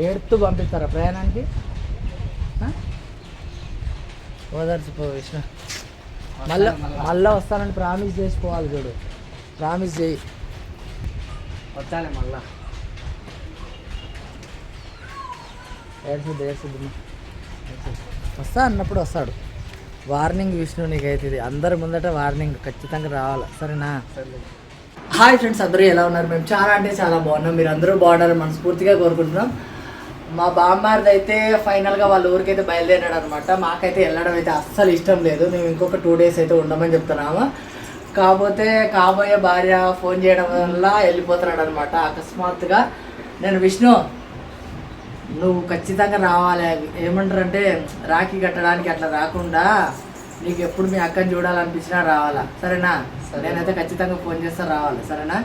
ఏడుతూ పంపిస్తారా ప్రయాణానికి? ఆ? ఓదార్చిపో విష్ణు మళ్ళా మళ్ళా వస్తానని ప్రామిస్ చేసుకోవాలి చూడు. ప్రామిస్ చేయి. వచ్చాలి మళ్ళా. ఏడ్చుద్ది ఏడ్చుద్ది. వస్తా అన్నప్పుడు వస్తాడు. వార్నింగ్ విష్ణు నీకైతే ఇది. అందరి ముందట వార్నింగ్ ఖచ్చితంగా రావాలి. సరేనా? హాయ్ ఫ్రెండ్స్ అందరూ ఎలా ఉన్నారు? మేము చాలా అంటే చాలా బాగున్నాం. మీరు అందరూ బాగున్నారని మనస్ఫూర్తిగా కోరుకుంటున్నాం. మా బామ్మారిది అయితే ఫైనల్గా వాళ్ళ ఊరికైతే బయలుదేరాడు అనమాట మాకైతే వెళ్ళడం అయితే అస్సలు ఇష్టం లేదు. మేము ఇంకొక టూ డేస్ అయితే ఉండమని చెప్తున్నాము. కాకపోతే కాబోయే భార్య ఫోన్ చేయడం వల్ల వెళ్ళిపోతున్నాడు అనమాట అకస్మాత్తుగా. నేను విష్ణు నువ్వు ఖచ్చితంగా రావాలి. ఏమంటారంటే రాఖీ కట్టడానికి అట్లా రాకుండా నీకు ఎప్పుడు మీ అక్కని చూడాలనిపించినా రావాలా. సరేనా? నేనైతే ఖచ్చితంగా ఫోన్ చేస్తా రావాలి. సరేనా?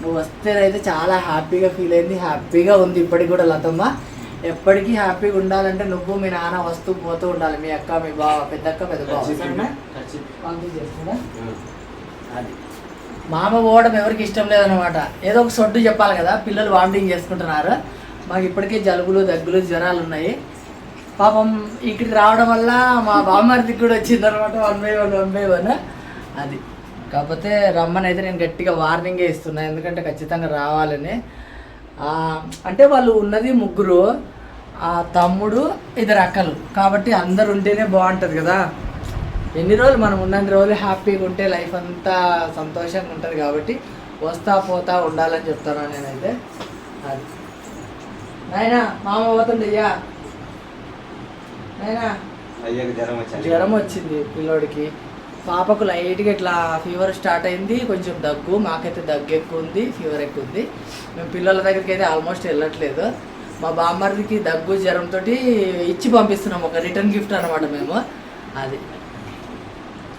నువ్వు వస్తేనైతే చాలా హ్యాపీగా ఫీల్ అయింది. హ్యాపీగా ఉంది ఇప్పటికి కూడా లతమ్మ. ఎప్పటికీ హ్యాపీగా ఉండాలంటే నువ్వు మీ నాన్న వస్తూ పోతూ ఉండాలి. మీ అక్క మీ బావ పెద్దక్క పెద్ద బావ. అది. మామ పోవడం ఎవరికి ఇష్టం లేదనమాట ఏదో ఒక సొడ్డు చెప్పాలి కదా. పిల్లలు వామిటింగ్ చేసుకుంటున్నారు. మాకు ఇప్పటికే జలుబులు దగ్గులు జ్వరాలు ఉన్నాయి. పాపం ఇక్కడికి రావడం వల్ల మా బామ్మర్దికి కూడా వచ్చింది అనమాట one by one one by one అది. కాకపోతే రమ్మని అయితే నేను గట్టిగా వార్నింగే ఇస్తున్నా ఎందుకంటే ఖచ్చితంగా రావాలని. అంటే వాళ్ళు ఉన్నది ముగ్గురు ఆ తమ్ముడు ఇద్దరు అక్కలు. కాబట్టి అందరు ఉంటేనే బాగుంటుంది కదా. ఎన్ని రోజులు మనం ఉన్నన్ని రోజులు హ్యాపీగా ఉంటే లైఫ్ అంతా సంతోషంగా ఉంటుంది కాబట్టి వస్తా పోతా ఉండాలని చెప్తాను నేనైతే. అది. నాయనా మామ పోతుండే అయ్యా నాయనా అయ్యాక జ్వరం వచ్చాలి జ్వరం వచ్చింది పిల్లోడికి. పాపకు లైట్గా ఇట్లా ఫీవర్ స్టార్ట్ అయింది. కొంచెం దగ్గు మాకైతే దగ్గు ఎక్కువ ఉంది ఫీవర్ ఎక్కువ ఉంది. మేము పిల్లల దగ్గరికి అయితే ఆల్మోస్ట్ వెళ్ళట్లేదు. మా బామ్మర్దికి దగ్గు జ్వరంతో ఇచ్చి పంపిస్తున్నాం. ఒక రిటర్న్ గిఫ్ట్ అనమాట మేము. అది.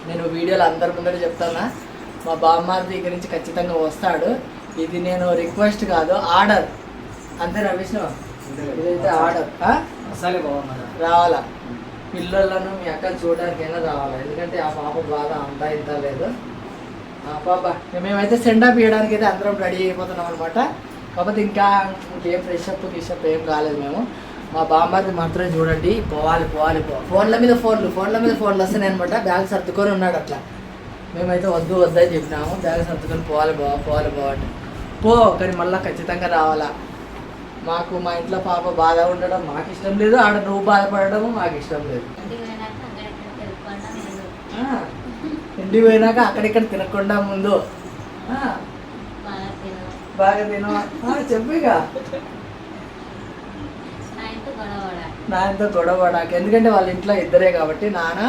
నేను వీడియోలో అందరి ముందర చెప్తానా? మా బామ్మారి దగ్గర నుంచి ఖచ్చితంగా వస్తాడు. ఇది నేను రిక్వెస్ట్ కాదు ఆర్డర్. అంతేనా విష్ణు ఇదైతే అసలే బాగున్నదా రావాలా? పిల్లలను మీ అక్క చూడడానికైనా రావాలా? ఎందుకంటే ఆ పాప బాధ అంతా ఇంత లేదు. ఆ పాప మేమైతే సెండ్ అప్ ఇవ్వడానికి అయితే అందరం రెడీ అయిపోతున్నాం అనమాట కాకపోతే ఇంకా ఇంకేం ఫ్రెష్ అప్ గిషప్ ఏం కాలేదు మేము. మా బామ్మది మాత్రం చూడండి పోవాలి పోవాలి పో ఫోన్ల మీద ఫోన్లు ఫోన్ల మీద ఫోన్లు వస్తున్నాయి అనమాట బ్యాగ్ సర్దుకొని ఉన్నాడు అట్లా. మేమైతే వద్దు వద్దని చెప్పినాము. బ్యాగ్ సర్దుకొని పోవాలి బావ పోవాలి బావ అంటే. పో కానీ మళ్ళీ ఖచ్చితంగా రావాలా. మాకు మా ఇంట్లో పాప బాధ ఉండడం మాకు ఇష్టం లేదు. ఆడ నువ్వు బాధపడడం మాకు ఇష్టం లేదు. ఇంటికి పోయినాక అక్కడిక్కడ తినకుండా ముందు బాగా తిన ఆ, చెప్పు ఇక నాయనతో గొడవ పడాక ఎందుకంటే వాళ్ళ ఇంట్లో ఇద్దరే కాబట్టి నాన్న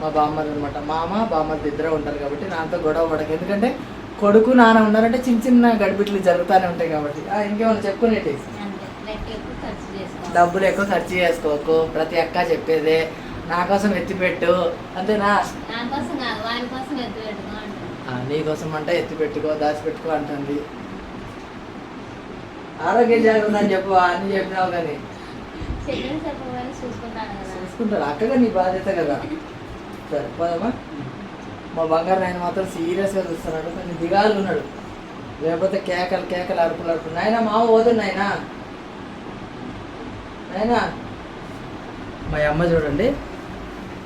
మా బామ్మది అనమాట మామ బామ్మది ఇద్దరే ఉంటారు కాబట్టి నాన్నతో గొడవ పడక. ఎందుకంటే కొడుకు నాన్న ఉన్నారంటే చిన్న చిన్న గడిబిట్లు జరుగుతూనే ఉంటాయి కాబట్టి. ఇంకేమైనా చెప్పుకునేటి? డబ్బులు ఎక్కువ ఖర్చు చేసుకోకు. ప్రతి అక్క చెప్పేదే. నా కోసం ఎత్తిపెట్టు అంతేనా? నీ కోసం అంటే ఎత్తి పెట్టుకో దాచిపెట్టుకో అంటుంది. ఆరోగ్య జాగ్రత్త అని చెప్పు అన్ని చెప్పినావు కానీ. చూసుకుంటారు. అక్కగా నీ బాధ్యత కదా. సరే పోదామా? మా బంగారు నాయన మాత్రం సీరియస్గా చూస్తున్నాడు. కొంచెం దిగాలు ఉన్నాడు. లేకపోతే కేకలు కేకలు అరుపులు అరుపులు. నాయన మామ పోతుంది నాయన. నాయన మా అమ్మ చూడండి.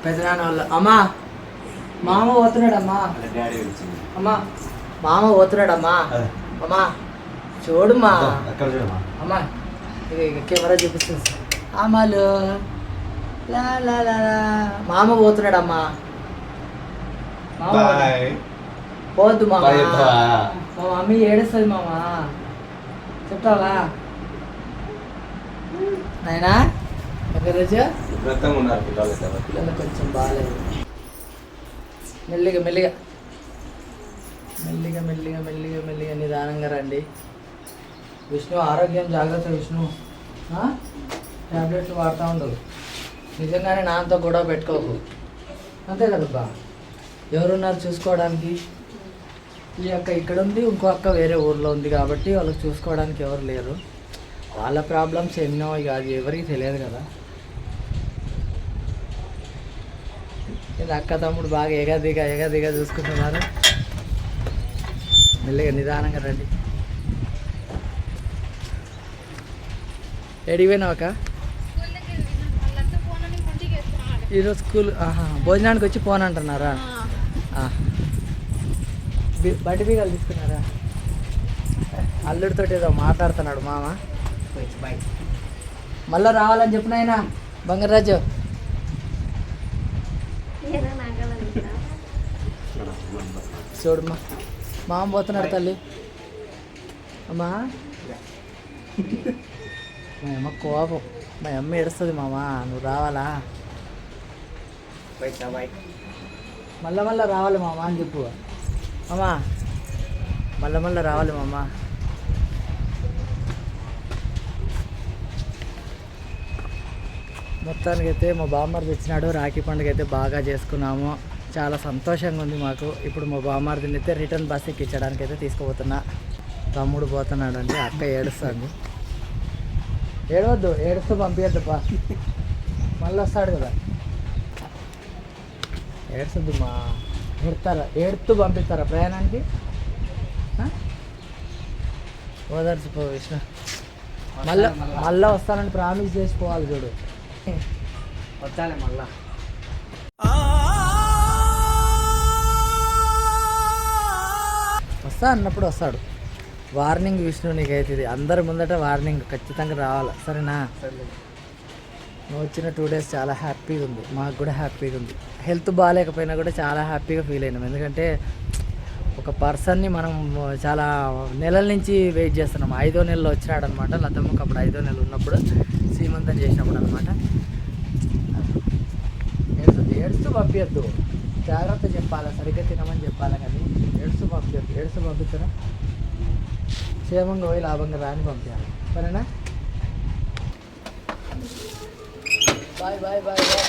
పెద్దనాన్న వాళ్ళ అమ్మా మామ పోతున్నాడమ్మా. అమ్మా మామ పోతున్నాడమ్మా. అమ్మా చూడుమా అక్కడ చూడమా అమ్మా ఇక ఇక కెమెరా చూపిస్తుంది అమ్మాలు లా లా లా. మామ పోతున్నాడమ్మా. పోవద్దు మామ. మా మమ్మీ ఏడుస్తుంది మామ. చెప్తావా నాయనా? పిల్లలు కొంచెం బాగాలేదు. మెల్లిగా మెల్లిగా. మెల్లిగా మెల్లిగా మెల్లిగా మెల్లిగా నిదానంగా రండి. విష్ణు ఆరోగ్యం జాగ్రత్త విష్ణు. ట్యాబ్లెట్లు వాడుతూ ఉండవు నిజంగానే నాన్నతో గొడవ పెట్టుకోకు. అంతే కదబ్బా? ఎవరున్నారు చూసుకోవడానికి? ఈ అక్క ఇక్కడ ఉంది ఇంకో అక్క వేరే ఊర్లో ఉంది కాబట్టి వాళ్ళకి చూసుకోవడానికి ఎవరు లేరు. వాళ్ళ ప్రాబ్లమ్స్ ఎన్నో ఇక అది ఎవరికి తెలియదు కదా. ఇది అక్క తమ్ముడు బాగా ఎగదిగ ఎగదిగ చూసుకుంటున్నారు. మెల్లిగా నిదానంగా రండి. ఎడిగిపోయినావు అక్క? ఈరోజు స్కూల్ ఆహా భోజనానికి వచ్చి ఫోన్ అంటున్నారా? ఆ. బి- బట్టి బీగాలు తీసుకున్నారా? అల్లుడితో ఏదో మాట్లాడుతున్నాడు మామ. బాయ్ మళ్ళీ రావాలని చెప్పిన ఆయన బంగారాజు? చూడమ్మా. మామ పోతున్నాడు తల్లి. అమ్మా. మా అమ్మ కోపం. మా అమ్మ ఏడుస్తుంది మామ నువ్వు రావాలా? మళ్ళా మళ్ళా రావాలి మామ అని చెప్పు. అమ్మా. మళ్ళా మళ్ళా రావాలి మామ. మొత్తానికి అయితే మా బామ్మర్ తెచ్చినాడు రాఖీ పండుగ అయితే బాగా చేసుకున్నాము. చాలా సంతోషంగా ఉంది మాకు. ఇప్పుడు మా బామ్మర్దిని అయితే రిటర్న్ బస్ ఎక్కించడానికి అయితే తీసుకుపోతున్నా. తమ్ముడు పోతున్నాడు అండి అక్క ఏడుస్తుంది. ఏడవద్దు ఏడుస్తూ పంపించద్దప్పా మళ్ళీ వస్తాడు కదా. ఏడుస్తుంది మా ఏడతారా? ఏడుతూ పంపిస్తారా ప్రయాణానికి? ఆ? ఓదార్చిపో విష్ణు. మళ్ళా మళ్ళీ వస్తానని ప్రామిస్ చేసుకోవాలి చూడు. వచ్చాలి మళ్ళా. వస్తా అన్నప్పుడు వస్తాడు. వార్నింగ్ విష్ణు నీకైతే ఇది. అందరి ముందట వార్నింగ్ ఖచ్చితంగా రావాలి? సరేనా? నువ్వు వచ్చిన టూ డేస్ చాలా హ్యాపీగా ఉంది. మాకు కూడా హ్యాపీగా ఉంది. హెల్త్ బాగాలేకపోయినా కూడా చాలా హ్యాపీగా ఫీల్ అయినాం. ఎందుకంటే ఒక పర్సన్ని మనం చాలా నెలల నుంచి వెయిట్ చేస్తున్నాం. ఐదో నెలలో వచ్చినాడు అనమాట లతమ్మకి అప్పుడు ఐదో నెలలు ఉన్నప్పుడు సీమంతం చేసినప్పుడు అనమాట ఏడుస్తూ ఏడుస్తూ పంపించద్దు జాగ్రత్త చెప్పాలి సరిగ్గా తినమని చెప్పాలి కానీ ఏడుస్తూ పంపించద్దు ఏడుస్తూ పంపించరా? క్షేమంగా పోయి లాభంగా రాని పంపించాలి. సరేనా? Bye bye bye bye.